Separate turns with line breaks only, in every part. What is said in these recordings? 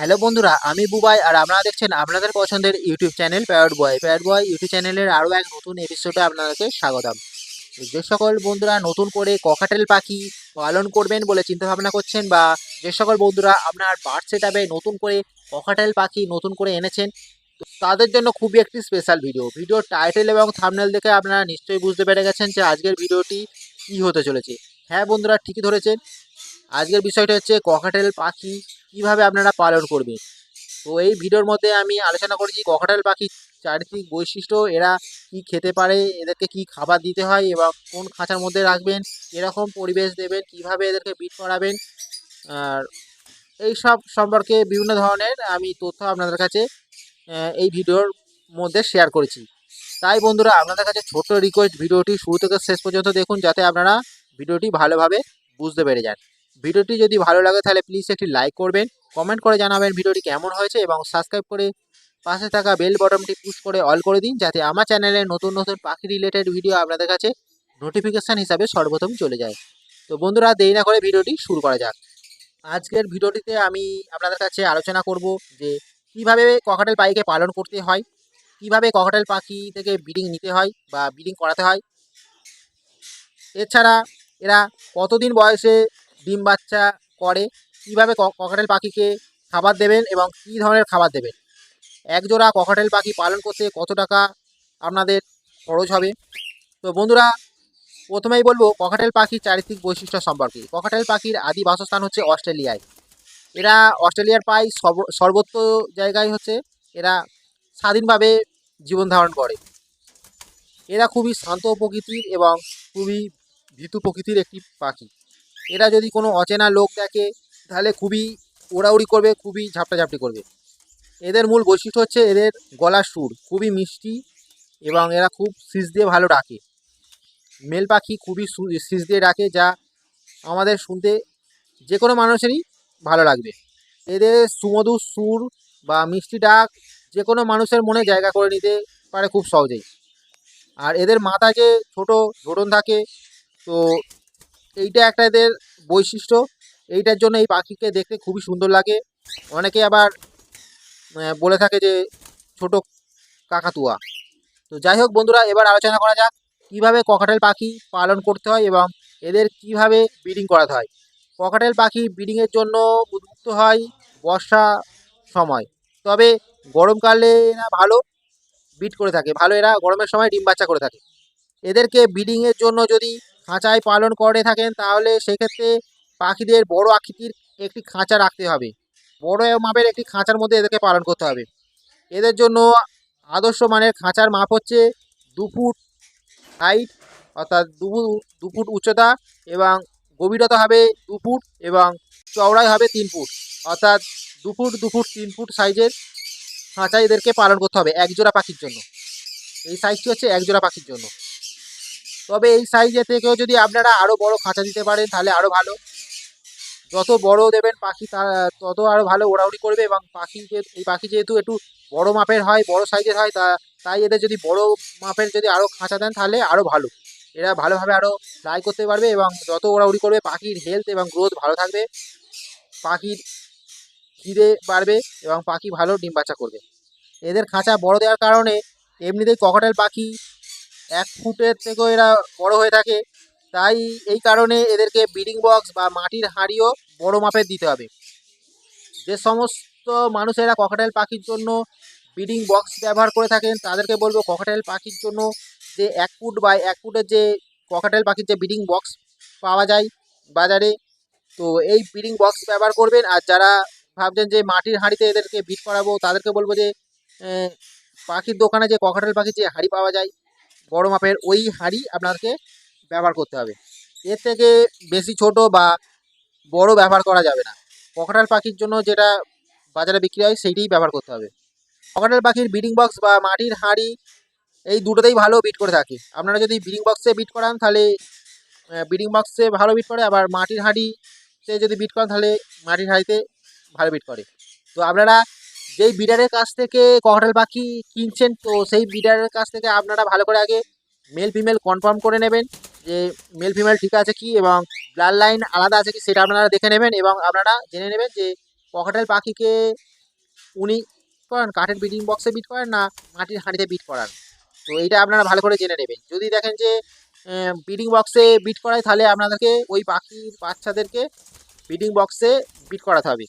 Hello বন্ধুরা, আমি বুবাই আর আপনারা দেখছেন আপনাদের পছন্দের YouTube channel parrot boy parrot boy YouTube চ্যানেলের আরও এক নতুন এপিসোডে আপনাদেরকে স্বাগতম। যে সকল বন্ধুরা নতুন করে ককাটেল পাখি পালন করবেন বলে চিন্তা ভাবনা করছেন বা যে সকল বন্ধুরা আপনার বার্ড সেটআপে নতুন করে ককাটেল পাখি নতুন করে এনেছেন তাদের জন্য খুবই একটি স্পেশাল ভিডিও ভিডিওর টাইটেল এবং থামনেল দেখে আপনারা নিশ্চয়ই বুঝতে পেরে গেছেন যে আজকের ভিডিওটি কী হতে চলেছে। হ্যাঁ বন্ধুরা, ঠিকই ধরেছেন। আজকের বিষয়টা হচ্ছে ককাটেল পাখি কীভাবে আপনারা পালন করবেন? তো এই ভিডিওর মধ্যে আমি আলোচনা করেছি ককাটেল পাখি চারিত্রিক বৈশিষ্ট্য, এরা কি খেতে পারে, এদেরকে কি খাবার দিতে হয় এবং কোন খাঁচার মধ্যে রাখবেন এরকম পরিবেশ দেবেন, কীভাবে এদেরকে বিট করাবেন, আর এই সব সম্পর্কে বিভিন্ন ধরনের আমি তথ্য আপনাদের কাছে এই ভিডিওর মধ্যে শেয়ার করেছি। তাই বন্ধুরা, আপনাদের কাছে ছোট্ট রিকোয়েস্ট ভিডিওটি শুরু থেকে শেষ পর্যন্ত দেখুন, যাতে আপনারা ভিডিওটি ভালোভাবে বুঝতে পেরে যান। ভিডিওটি যদি ভালো লাগে, তাহলে প্লিজ একটি লাইক করবেন কমেন্ট করে জানাবেন ভিডিওটি কেমন হয়েছে এবং সাবস্ক্রাইব করে পাশে থাকা বেল বটনটি পুশ করে অল করে দিন, যাতে আমার চ্যানেলে নতুন নতুন পাখি রিলেটেড ভিডিও আপনাদের কাছে নোটিফিকেশান হিসাবে সর্বপ্রথম চলে যায়। তো বন্ধুরা, দেরি না করে ভিডিওটি শুরু করা যাক। আজকের ভিডিওটিতে আমি আপনাদের কাছে আলোচনা করব যে কীভাবে ককাটেল পাখিকে পালন করতে হয়, কীভাবে ককাটেল পাখি থেকে ব্রিডিং নিতে হয় বা ব্রিডিং করাতে হয়। এছাড়া এরা কতদিন বয়সে ডিম বাচ্চা করে, কীভাবে ককাটেল পাখিকে খাবার দেবেন এবং কী ধরনের খাবার দেবেন? এক জোড়া ককাটেল পাখি পালন করতে কত টাকা আপনাদের খরচ হবে? তো বন্ধুরা, প্রথমেই বলব ককাটেল পাখির চারিত্রিক বৈশিষ্ট্য সম্পর্কে। ককাটেল পাখির আদি বাসস্থান হচ্ছে অস্ট্রেলিয়ায়। এরা অস্ট্রেলিয়ার প্রায় সর্ব- সর্বত্র জায়গায় হচ্ছে, এরা স্বাধীনভাবে জীবন ধারণ করে। এরা খুবই শান্ত প্রকৃতির এবং খুবই ভীতু প্রকৃতির একটি পাখি। এরা যদি কোনো অচেনা লোক দেখে, তাহলে খুবই ওড়াউড়ি করবে, খুবই ঝাপটাঝাপটি করবে। এদের মূল বৈশিষ্ট্য হচ্ছে এদের গলার সুর, খুবই মিষ্টি এবং এরা খুব সিজ দিয়ে ভালো ডাকে। মেল পাখি খুবই সিজ দিয়ে ডাকে, যা আমাদের শুনতে যে কোনো মানুষেরই ভালো লাগবে। এদের সুমধুর সুর বা মিষ্টি ডাক যে কোনো মানুষের মনে জায়গা করে নিতে পারে খুব সহজেই। আর এদের মাথায় যে ছোটো ঝোড়ন থাকে, তো এইটা একটা এদের বৈশিষ্ট্য। এইটার জন্য এই পাখিকে দেখতে খুবই সুন্দর লাগে। অনেকে আবার বলে থাকে যে, ছোট কাকাতুয়া। তো যাই হোক বন্ধুরা, এবার আলোচনা করা যাক কীভাবে ককাটেল পাখি পালন করতে হয় এবং এদের কীভাবে ব্রিডিং করাতে হয়। ককাটেল পাখি ব্রিডিংয়ের জন্য উদ্যুক্ত হয় বর্ষা সময়। তবে গরমকালে এরা ভালো বিট করে থাকে। ভালো এরা গরমের সময় ডিম বাচ্চা করে থাকে। এদেরকে ব্রিডিংয়ের জন্য যদি খাঁচায় পালন করে থাকেন, তাহলে সেক্ষেত্রে পাখিদের বড় আকৃতির একটি খাঁচা রাখতে হবে। বড় মাপের একটি খাঁচার মধ্যে এদেরকে পালন করতে হবে। এদের জন্য আদর্শ মানের খাঁচার মাপ হচ্ছে দু ফুট হাইট অর্থাৎ দু ফু- দু ফুট উচ্চতা এবং গভীরতা হবে দু ফুট এবং চওড়াই হবে তিন ফুট। অর্থাৎ দু ফুট দু ফুট, তিন ফুট সাইজের খাঁচা এদেরকে পালন করতে হবে এক জোড়া পাখির জন্য। এই সাইজটি হচ্ছে এক জোড়া পাখির জন্য। তবে এই সাইজের থেকেও যদি আপনারা আরও বড় খাঁচা দিতে পারেন, তাহলে আরও ভালো। যত বড় দেবেন পাখি তত আরও ভালো ওড়াউড়ি করবে এবং পাখি যে, এই পাখি যেহেতু একটু বড় মাপের হয়, বড় সাইজের হয়, তা, তাই এদের যদি বড় মাপের যদি আরও খাঁচা দেন, তাহলে আরও ভালো। এরা ভালোভাবে আরও ফ্লাই করতে পারবে এবং যত ওড়াউড়ি করবে, পাখির হেলথ এবং গ্রোথ ভালো থাকবে। পাখির খিদে বাড়বে এবং পাখি ভালো ডিম বাচ্চা করবে। এদের খাঁচা বড় দেওয়ার কারণে এমনিতেই ককাটেল পাখি এক ফুটের থেকেও এরা বড় হয়ে থাকে। তাই এই কারণে এদেরকে ব্রিডিং বক্স বা মাটির হাঁড়িও বড় মাপের দিতে হবে। যে সমস্ত মানুষেরা ককাটেল পাখির জন্য ব্রিডিং বক্স ব্যবহার করে থাকেন, তাদেরকে বলব ককাটেল পাখির জন্য যে এক ফুট বা এক ফুটের যে ককাটেল পাখির যে ব্রিডিং বক্স পাওয়া যায় বাজারে, তো এই ব্রিডিং বক্স ব্যবহার করবেন। আর যারা ভাবছেন যে মাটির হাঁড়িতে এদেরকে বিট করাবো, তাদেরকে বলব যে পাখির দোকানে যে ককাটেল পাখির যে হাঁড়ি পাওয়া যায় বড় মাপের ওই হাঁড়ি আপনাকে ব্যবহার করতে হবে। এর থেকে বেশি ছোট বা বড় ব্যবহার করা যাবে না। ককাটাল পাখির জন্য যেটা বাজারে বিক্রি হয় সেইটাই ব্যবহার করতে হবে। ককাটাল পাখির ব্রিডিং বক্স বা মাটির হাঁড়ি এই দুটোতেই ভালো বিট করে থাকে। আপনারা যদি ব্রিডিং বক্সে বিট করান তাহলে ব্রিডিং বক্সে ভালো বিট করে, আবার মাটির হাঁড়িতে যদি বিট করান তাহলে মাটির হাঁড়িতে ভালো বিট করে। তো আপনারা যেই বিডারের কাছ থেকে ককাটাল পাখি কিনছেন, তো সেই বিডারের কাছ থেকে আপনারা ভালো করে আগে মেল ফিমেল কনফার্ম করে নেবেন যে মেল ফিমেল ঠিক আছে কি এবং ব্লাড লাইন আলাদা আছে কি সেটা আপনারা দেখে নেবেন এবং আপনারা জেনে নেবেন যে ককাটেল পাখিকে উনি করান কাঠের বিডিং বক্সে বিট করেন না মাটির হাঁড়িতে বিট করান। তো এইটা আপনারা ভালো করে জেনে নেবেন। যদি দেখেন যে বিডিং বক্সে বিট করায় তাহলে আপনাদেরকে ওই পাখির বাচ্চাদেরকে বিডিং বক্সে বিট করাতে হবে।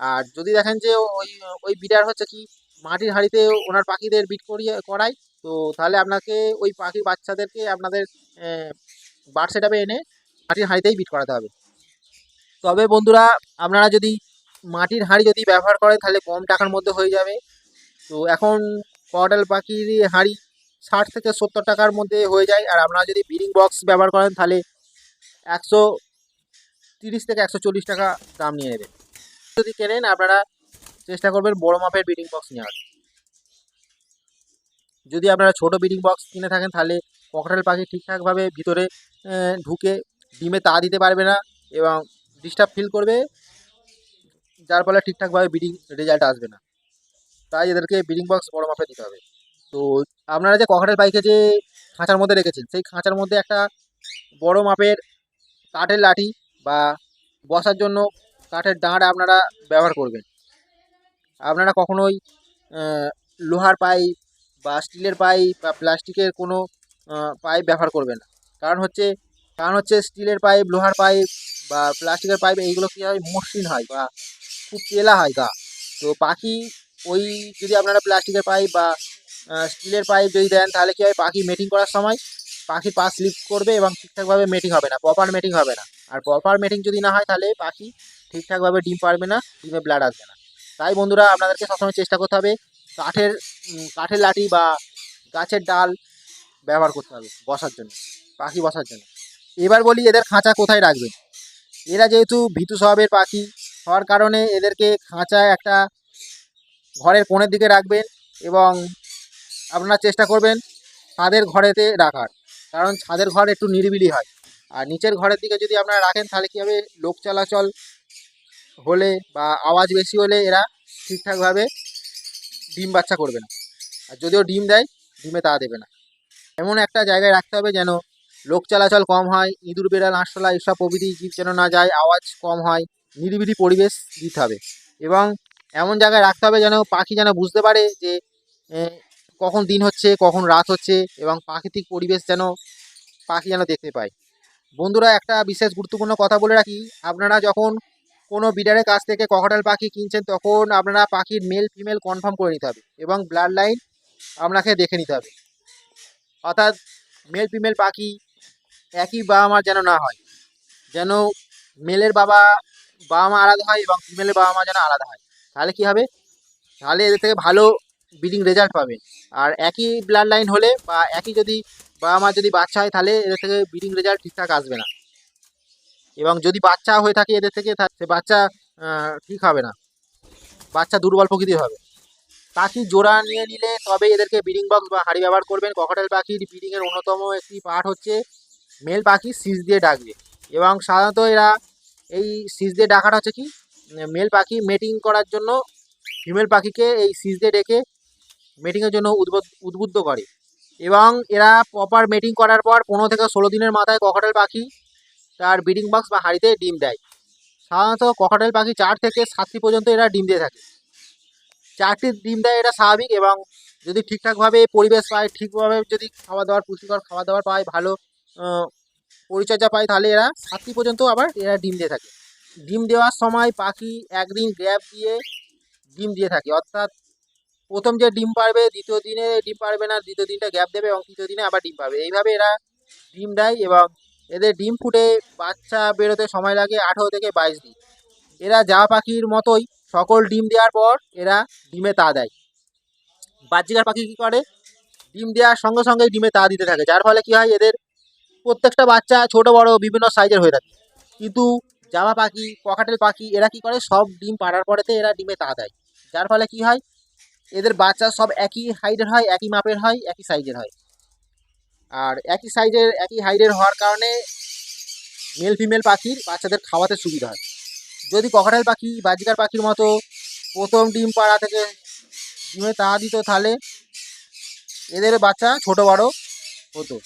আর যদি দেখেন যে ওই ওই বিডার হচ্ছে কি মাটির হাঁড়িতে ওনার পাখিদের বিট করিয়ে, করায়, তো তাহলে আপনাকে ওই পাখির বাচ্চাদেরকে আপনাদের বার্ড সেটাপে এনে মাটির হাঁড়িতেই বিট করাতে হবে। তবে বন্ধুরা, আপনারা যদি মাটির হাঁড়ি যদি ব্যবহার করেন, তাহলে কম টাকার মধ্যে হয়ে যাবে। তো এখন কটাল পাখির হাঁড়ি ষাট থেকে সত্তর টাকার মধ্যে হয়ে যায়। আর আপনারা যদি ব্রিডিং বক্স ব্যবহার করেন, তাহলে একশো তিরিশ থেকে একশো চল্লিশ টাকা দাম নিয়ে নেবেন। যদি কেনেন, আপনারা চেষ্টা করবেন বড় মাপের বিডিং বক্স নেওয়ার। যদি আপনারা ছোট বিডিং বক্স কিনে থাকেন, তাহলে ককটেল পাখি ঠিকঠাকভাবে ভিতরে ঢুকে ডিমে তা দিতে পারবে না এবং ডিস্টার্ব ফিল করবে, যার ফলে ঠিকঠাকভাবে বিডিং রেজাল্ট আসবে না। তাই এদেরকে ব্রিডিং বক্স বড় মাপে দিতে হবে। তো আপনারা যে ককটেল পাখিকে যে খাঁচার মধ্যে রেখেছেন, সেই খাঁচার মধ্যে একটা বড় মাপের কাঠের লাঠি বা বসার জন্য কাঠের দাঁড় আপনারা ব্যবহার করবেন। আপনারা কখনোই লোহার পাইপ বা স্টিলের পাইপ বা প্লাস্টিকের কোনো পাইপ ব্যবহার করবেন না। কারণ হচ্ছে কারণ হচ্ছে স্টিলের পাইপ, লোহার পাইপ বা প্লাস্টিকের পাইপ, এইগুলো কী হয় মসৃণ হয় বা খুব তেলা হয় গা। তো পাখি, ওই যদি আপনারা প্লাস্টিকের পাইপ বা স্টিলের পাইপ যদি দেন, তাহলে কী হয়, পাখি মেটিং করার সময় পাখি পা স্লিপ করবে এবং ঠিকঠাকভাবে মেটিং হবে না প্রপার মেটিং হবে না। আর প্রপার মেটিং যদি না হয়, তাহলে পাখি ঠিকঠাকভাবে ডিম পারবে না, ডিমে ব্লাড আসবে না। তাই বন্ধুরা, আপনাদেরকে সবসময় চেষ্টা করতে হবে, কাঠের কাঠের লাঠি বা গাছের ডাল ব্যবহার করতে হবে বসার জন্য, পাখি বসার জন্য। এবার বলি, এদের খাঁচা কোথায় রাখবেন? এরা যেহেতু ভীতু স্বভাবের পাখি, হওয়ার কারণে এদেরকে খাঁচায় একটা ঘরের কোণের দিকে রাখবেন এবং আপনারা চেষ্টা করবেন ছাদের ঘরেতে রাখার, কারণ ছাদের ঘর একটু নিরিবিলি হয়। আর নিচের ঘরের দিকে যদি আপনারা রাখেন, তাহলে কী হবে? লোক চলাচল হলে বা আওয়াজ বেশি হলে এরা ঠিকঠাকভাবে ডিম বাচ্চা করবে না। আর যদিও ডিম দেয়, ডিমে তা দেবে না। এমন একটা জায়গায় রাখতে হবে যেন লোক চলাচল কম হয়, ইঁদুর, বেড়াল আঁশলা এসব প্রভৃতি জীব যেন না যায়, আওয়াজ কম হয়, নিরিবিলি পরিবেশ দিতে হবে। এবং এমন জায়গায় রাখতে হবে যেন পাখি যেন বুঝতে পারে যে কখন দিন হচ্ছে, কখন রাত হচ্ছে এবং প্রাকৃতিক পরিবেশ যেন পাখি যেন দেখতে পায়। বন্ধুরা, একটা বিশেষ গুরুত্বপূর্ণ কথা বলে রাখি। আপনারা যখন কোনো বিডারের কাছ থেকে ককাটাল পাখি কিনছেন, তখন আপনারা পাখির মেল ফিমেল কনফার্ম করে নিতে হবে এবং ব্লাড লাইন আপনাকে দেখে নিতে হবে। অর্থাৎ মেল ফিমেল পাখি একই বাবা মার যেন না হয়, যেন মেলের বাবা বাবা মা আলাদা হয় এবং ফিমেলের বাবা মা যেন আলাদা হয়। তাহলে কি হবে? তাহলে এদের থেকে ভালো ব্রিডিং রেজাল্ট পাবেন। আর একই ব্লাড লাইন হলে বা একই যদি বাবা মা যদি বাচ্চা হয়, তাহলে এদের থেকে ব্রিডিং রেজাল্ট ঠিকঠাক আসবে না। এবং যদি বাচ্চা হয়ে থাকে এদের থেকে সে বাচ্চা ঠিক হবে না? বাচ্চা দুর্বল প্রকৃতির হবে। পাখি জোড়া নিয়ে নিলে তবে এদেরকে ব্রিডিং বক্স বা হাড়ি ব্যবহার করবেন। ককাটেল পাখির ব্রিডিংয়ের অন্যতম একটি পার্ট হচ্ছে মেল পাখি সিজ দিয়ে ডাকবে। এবং সাধারণত এরা এই সিজ দিয়ে ডাকাটা হচ্ছে কি? মেল পাখি মেটিং করার জন্য ফিমেল পাখিকে এই সিজ দিয়ে ডেকে মেটিংয়ের জন্য উদ্বুদ্ধ করে। এবং এরা প্রপার মেটিং করার পর পনেরো থেকে ষোলো দিনের মাথায় ককাটেল পাখি তার ব্রিডিং বক্স বা হাঁড়িতে ডিম দেয়। সাধারণত ককাটেল পাখি চার থেকে সাতটি পর্যন্ত এরা ডিম দিয়ে থাকে। চারটি ডিম দেয় এটা স্বাভাবিক এবং যদি ঠিকঠাকভাবে পরিবেশ পায়, ঠিকভাবে যদি খাওয়া দাওয়ার পুষ্টিকর খাওয়া দাওয়ার পায়, ভালো পরিচর্যা পায়, তাহলে এরা সাতটি পর্যন্ত আবার এরা ডিম দিয়ে থাকে। ডিম দেওয়ার সময় পাখি একদিন গ্যাপ দিয়ে ডিম দিয়ে থাকে। অর্থাৎ প্রথম যে ডিম পারবে, দ্বিতীয় দিনে ডিম পারবে না, দ্বিতীয় দিনটা গ্যাপ দেবে এবং তৃতীয় দিনে আবার ডিম পাবে। এইভাবে এরা ডিম দেয় এবং এদের ডিম ফুটে বাচ্চা বেরোতে সময় লাগে আঠেরো থেকে বাইশ দিন। এরা যা পাখির মতোই সকল ডিম দেওয়ার পর এরা ডিমে তা দেয়। বাচ্চিকার পাখি কী করে? ডিম দেওয়ার সঙ্গে সঙ্গেই ডিমে তা দিতে থাকে। যার ফলে কী হয়? এদের প্রত্যেকটা বাচ্চা ছোট, বড়, বিভিন্ন সাইজের হয়ে থাকে। কিন্তু জামা পাখি ককাটেল পাখি, এরা কি করে? সব ডিম পাড়ার পরেতে এরা ডিমে তা দেয়। যার ফলে কি হয়? এদের বাচ্চা সব একই হাইটের হয়, একই মাপের হয়, একই সাইজের হয়। আর একই সাইজের একই হাইটের হওয়ার কারণে মেল ফিমেল পাখির বাচ্চাদের খাওয়াতে সুবিধা হয়। যদি ককাটেল পাখি, বাজিকার পাখির মতো প্রথম ডিম পাড়া থেকে ডিমে তা দিত, তাহলে এদের বাচ্চা ছোট বড় হতো।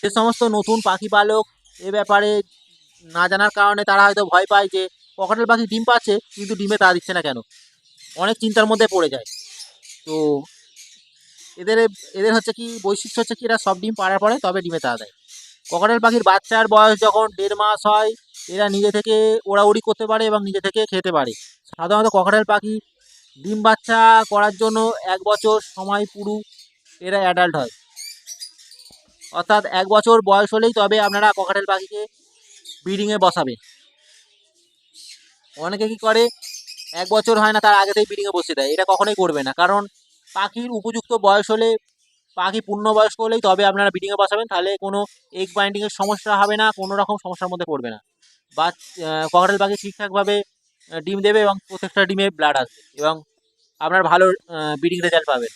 যে সমস্ত নতুন পাখি পালক এ ব্যাপারে না জানার কারণে তারা হয়তো ভয় পায় যে ককাটেল পাখি ডিম পাচ্ছে, কিন্তু ডিমে তা দিচ্ছে না কেন? অনেক চিন্তার মধ্যে পড়ে যায়। তো এদের এদের হচ্ছে কি বৈশিষ্ট্য হচ্ছে কি, এরা সব ডিম পাড়ার পরে তবে ডিমে তা দেয়। ককাটেল পাখির বাচ্চার বয়স যখন দেড় মাস হয়, এরা নিজে থেকে ওড়াউড়ি করতে পারে এবং নিজে থেকে খেতে পারে। সাধারণত ককাটেল পাখি ডিম বাচ্চা করার জন্য এক বছর সময় পুরু, এরা অ্যাডাল্ট হয়। অর্থাৎ এক বছর বয়স হলেই তবে আপনারা ককাটেল পাখিকে ব্রিডিংয়ে বসাবে। অনেকে কি করে, এক বছর হয় না, তার আগেতেই ব্রিডিংয়ে বসে দেয়। এটা কখনোই করবে না। কারণ পাখির উপযুক্ত বয়স হলে পাখি পূর্ণবয়স্ক হলেই তবে আপনারা ব্রিডিংয়ে বসাবেন, তাহলে কোনো এগ বাইন্ডিংয়ের সমস্যা হবে না, কোনো রকম সমস্যার মধ্যে পড়বে না। বা ককাটেল পাখি ঠিকঠাকভাবে ডিম দেবে এবং প্রত্যেকটা ডিমে ব্লাড আসবে এবং আপনার ভালো ব্রিডিং রেজাল্ট পাবেন।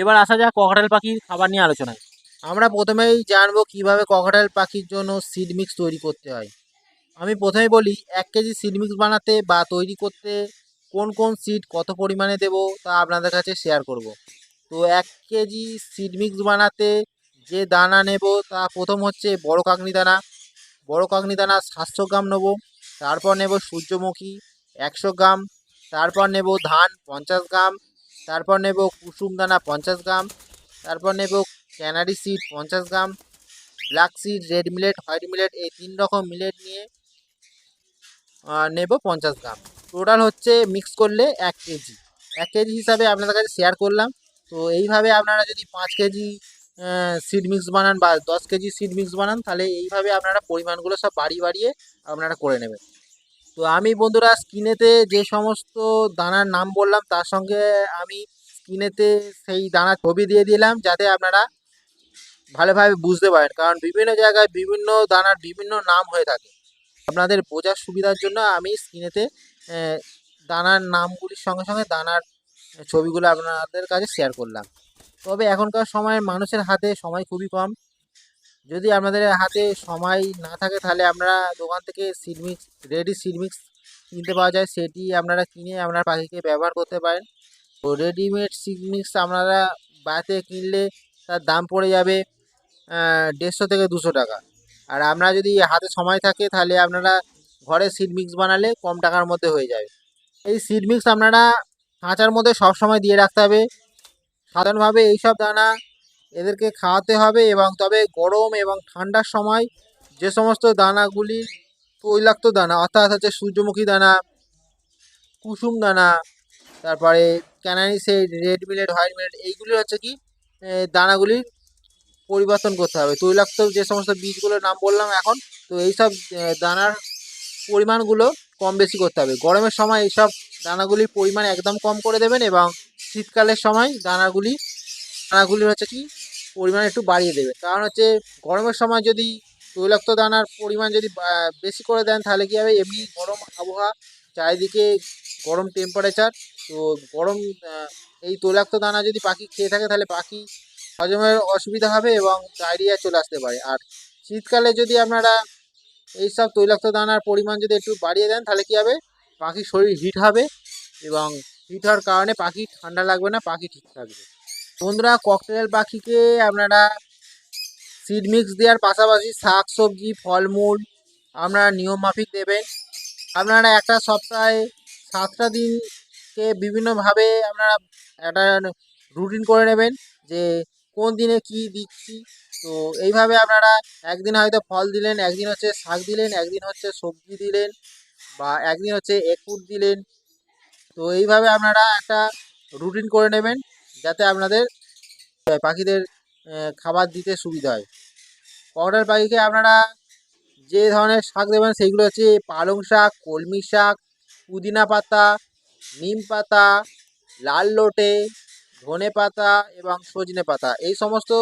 এবার আসা যাক ককাটেল পাখির খাবার নিয়ে আলোচনায়। আমরা প্রথমেই জানব কীভাবে ককাটেল পাখির জন্য সিড মিক্স তৈরি করতে হয়। আমি প্রথমে বলি, এক কেজি সিড মিক্স বানাতে বা তৈরি করতে কোন কোন সিড কত পরিমাণে দেব তা আপনাদের কাছে শেয়ার করব। তো এক কেজি সিড মিক্স বানাতে যে দানা নেব তা প্রথম হচ্ছে বড় কাকনি দানা। বড় কাকনি দানা সাতশো গ্রাম নেব, তারপর নেব সূর্যমুখী একশো গ্রাম, তারপর নেব ধান পঞ্চাশ গ্রাম, তারপর নেব কুসুম দানা পঞ্চাশ গ্রাম, তারপর নেব ক্যানারি সিড পঞ্চাশ gram black seed red millet white millet এই তিন রকম মিলেট নিয়ে নেব পঞ্চাশ গ্রাম। টোটাল হচ্ছে মিক্স করলে এক কেজি এক কেজি হিসাবে আপনাদের কাছে শেয়ার করলাম। তো এইভাবে আপনারা যদি পাঁচ কেজি সিড মিক্স বানান বা দশ কেজি সিড মিক্স বানান, তাহলে এইভাবে আপনারা পরিমাণগুলো সব বাড়িয়ে বাড়িয়ে আপনারা করে নেবেন। তো আমি বন্ধুরা স্ক্রিনেতে যে সমস্ত দানার নাম বললাম, তার সঙ্গে আমি স্ক্রিনেতে সেই দানার ছবি দিয়ে দিলাম, যাতে আপনারা ভালোভাবে বুঝতে পারেন। কারণ বিভিন্ন জায়গায় বিভিন্ন দানার বিভিন্ন নাম হয়ে থাকে। আপনাদের বোঝার সুবিধার জন্য আমি স্ক্রিনেতে দানার নামগুলির সঙ্গে সঙ্গে দানার ছবিগুলো আপনাদের কাছে শেয়ার করলাম। তবে এখনকার সময়ে মানুষের হাতে সময় খুবই কম। যদি আপনাদের হাতে সময় না থাকে, তাহলে আপনারা দোকান থেকে সিডমিক্স রেডি সিডমিক্স কিনতে পাওয়া যায়। সেটি আপনারা কিনে আপনার পাখিকে ব্যবহার করতে পারেন। তো রেডিমেড সিডমিক্স আপনারা বাড়িতে কিনলে তার দাম পড়ে যাবে দেড়শো থেকে দুশো টাকা। আর আপনারা যদি হাতে সময় থাকে, তাহলে আপনারা ঘরে সিড মিক্স বানালে কম টাকার মধ্যে হয়ে যাবে। এই সিড মিক্স আপনারা খাঁচার মধ্যে সব সময় দিয়ে রাখতে হবে। সাধারণভাবে এইসব দানা এদেরকে খাওয়াতে হবে এবং তবে গরম এবং ঠান্ডার সময় যে সমস্ত দানাগুলি তৈলাক্ত দানা, অর্থাৎ হচ্ছে সূর্যমুখী দানা, কুসুম দানা, তারপরে canary seed red millet white millet এইগুলি হচ্ছে কি দানাগুলির পরিবর্তন করতে হবে। তৈলাক্ত যে সমস্ত বীজগুলোর নাম বললাম এখন, তো এইসব দানার পরিমাণগুলো কম বেশি করতে হবে। গরমের সময় এইসব দানাগুলির পরিমাণ একদম কম করে দেবেন এবং শীতকালের সময় দানাগুলি দানাগুলির হচ্ছে কি, পরিমাণ একটু বাড়িয়ে দেবে কারণ হচ্ছে গরমের সময় যদি তৈলাক্ত দানার পরিমাণ যদি বেশি করে দেন, তাহলে কী হবে? এমনি গরম আবহাওয়া চারিদিকে গরম টেম্পারেচার তো গরম এই তৈলাক্ত দানা যদি পাখি খেয়ে থাকে, তাহলে পাখি হজমের অসুবিধা হবে এবং ডায়রিয়া চলে আসতে পারে। আর শীতকালে যদি আপনারা এইসব তৈলাক্ত দানার পরিমাণ যদি একটু বাড়িয়ে দেন, তাহলে কী হবে? পাখির শরীর হিট হবে এবং হিট হওয়ার কারণে পাখি ঠান্ডা লাগবে না, পাখি ঠিক থাকবে। বন্ধুরা ককটেল পাখিকে আপনারা সিড মিক্স দেওয়ার পাশাপাশি শাক, সবজি, ফলমূল আপনারা নিয়ম মাফিক দেবেন। আপনারা একটা সপ্তাহে সাতটা দিনকে বিভিন্নভাবে আপনারা একটা রুটিন করে নেবেন যে কোন দিনে কি দিচ্ছি তো এইভাবে আপনারা একদিন হয়তো ফল দিলেন, একদিন হচ্ছে শাক দিলেন, একদিন হচ্ছে সবজি দিলেন বা একদিন হচ্ছে একুট দিলেন। তো এইভাবে আপনারা একটা রুটিন করে নেবেন যাতে আপনাদের পাখিদের খাবার দিতে সুবিধা হয়। ককটেল পাখিকে আপনারা যে ধরনের শাক দেবেন সেইগুলো হচ্ছে পালং শাক, কলমি শাক, পুদিনা পাতা, নিম পাতা, লাল লোটে ধনে পাতা এবং সজনে পাতা। এই সমস্ত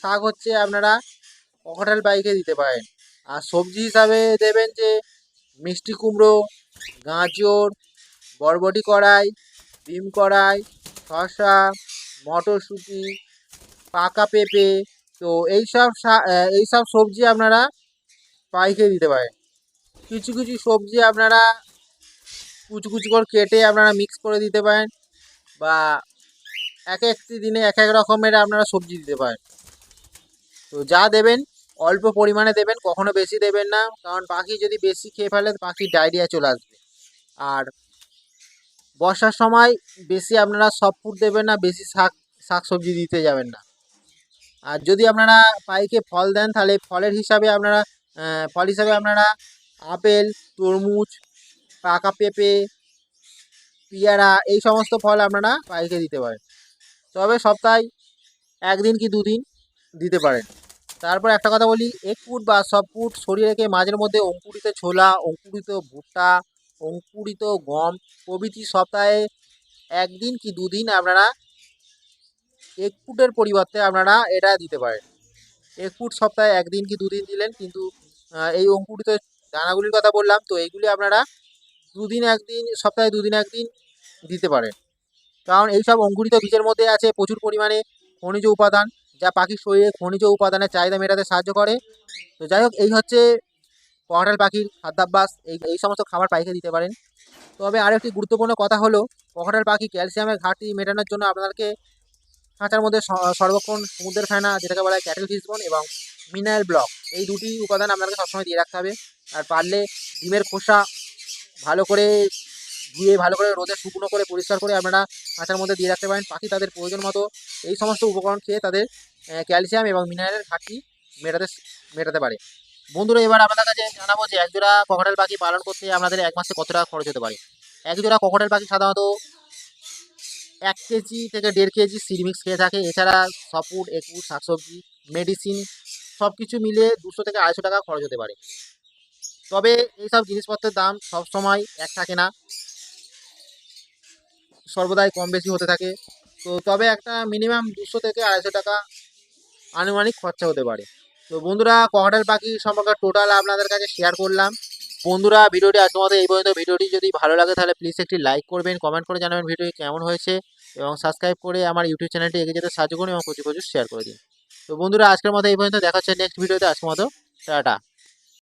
শাক হচ্ছে আপনারা ককটেল বাইকে দিতে পারেন। আর সবজি হিসাবে দেবেন যে মিষ্টি কুমড়ো, গাজর, বরবটি কড়াই, ডিম কড়াই, শসা, মটরশুঁটি, পাকা পেঁপে। তো এইসব এইসব সবজি আপনারা পাইকে দিতে পারেন। কিছু কিছু সবজি আপনারা কুচু কুচু করে কেটে আপনারা মিক্স করে দিতে পারেন বা এক একটি দিনে এক এক রকমের আপনারা সবজি দিতে পারেন। তো যা দেবেন, অল্প পরিমাণে দেবেন, কখনো বেশি দেবেন না, কারণ পাখি যদি বেশি খেয়ে ফেলে পাখির ডায়রিয়া চলে আসবে। আর বর্ষার সময় বেশি আপনারা সব ফুড দেবেন না, বেশি শাক শাক সবজি দিতে যাবেন না। আর যদি আপনারা পাইকে ফল দেন, তাহলে ফলের হিসাবে আপনারা ফল হিসাবে আপনারা আপেল, তরমুজ, পাকা পেঁপে, পেয়ারা, এই সমস্ত ফল আপনারা পাইকে দিতে পারেন। তবে সপ্তাহে একদিন কি দুদিন দিতে পারেন। তারপর একটা কথা বলি, এক ফুট বা সব ফুট সরিয়ে রেখে মাঝের মধ্যে অঙ্কুরিত ছোলা, অঙ্কুরিত ভুট্টা, অঙ্কুরিত গম প্রভৃতি সপ্তাহে একদিন কি দুদিন আপনারা এক ফুটের পরিবর্তে আপনারা এটা দিতে পারেন। এক ফুট সপ্তাহে একদিন কি দুদিন দিলেন, কিন্তু এই অঙ্কুরিত দানাগুলির কথা বললাম, তো এইগুলি আপনারা দুদিন একদিন, সপ্তাহে দুদিন একদিন দিতে পারেন। কারণ এইসব অঙ্কুরিত বীজের মধ্যে আছে প্রচুর পরিমাণে খনিজ উপাদান, যা পাখির শরীরে খনিজ উপাদানের চাহিদা মেটাতে সাহায্য করে। তো যাই হোক, এই হচ্ছে ককটেল পাখির খাদ্যাভ্যাস। এই এই সমস্ত খাবার পাখিকে দিতে পারেন। তবে আরও একটি গুরুত্বপূর্ণ কথা হলো ককটেল পাখি ক্যালসিয়ামের ঘাটতি মেটানোর জন্য আপনাদেরকে খাঁচার মধ্যে সর্বক্ষণ সমুদ্রের ফেনা, যেটাকে বলা হয় ক্যাটেল ফিসবন এবং মিনারেল ব্লক, এই দুটি উপাদান আপনাকে সবসময় দিয়ে রাখতে হবে। আর পারলে ডিমের খোসা ভালো করে ধুয়ে ভালো করে রোদে শুকনো করে পরিষ্কার করে আপনারা খাঁচার মধ্যে দিয়ে রাখতে পারেন। পাখি তাদের প্রয়োজন মতো এই সমস্ত উপকরণ খেয়ে তাদের ক্যালসিয়াম এবং মিনারেলের ঘাটতি মেটাতে মেটাতে পারে। বন্ধুরা, এবার আপনাদের কাছে জানাব যে একজোড়া ককটেল পাখি পালন করতে আপনাদের এক মাসে কত টাকা খরচ হতে পারে? একজোড়া ককটেল পাখি সাধারণত এক কেজি থেকে দেড় কেজি সিরিমিক্স খেয়ে থাকে। এছাড়া সপুর, একুশ, শাকসবজি, মেডিসিন সব কিছু মিলে দুশো থেকে আড়াইশো টাকা খরচ হতে পারে। তবে এইসব জিনিসপত্রের দাম সব সময় এক থাকে না। সর্বদাই কম বেশি হতে থাকে। তো তবে একটা মিনিমাম দুশো থেকে আড়াইশো টাকা আনুমানিক খরচা হতে পারে। তো বন্ধুরা ককটেল পাখি সম্পর্কে টোটাল আপনাদের কাছে শেয়ার করলাম। বন্ধুরা, ভিডিওটি আজকের মতো এই পর্যন্ত। ভিডিওটি যদি ভালো লাগে, তাহলে প্লিজ একটি লাইক করবেন কমেন্ট করে জানাবেন ভিডিওটি কেমন হয়েছে এবং সাবস্ক্রাইব করে আমার ইউটিউব চ্যানেলটি এগিয়ে যেতে সাহায্য করুন এবং প্রচুর প্রচুর শেয়ার করে দিন। তো বন্ধুরা, আজকের মতো এই পর্যন্ত। দেখা হচ্ছে নেক্সট ভিডিওতে আজকের মতো, টাটা।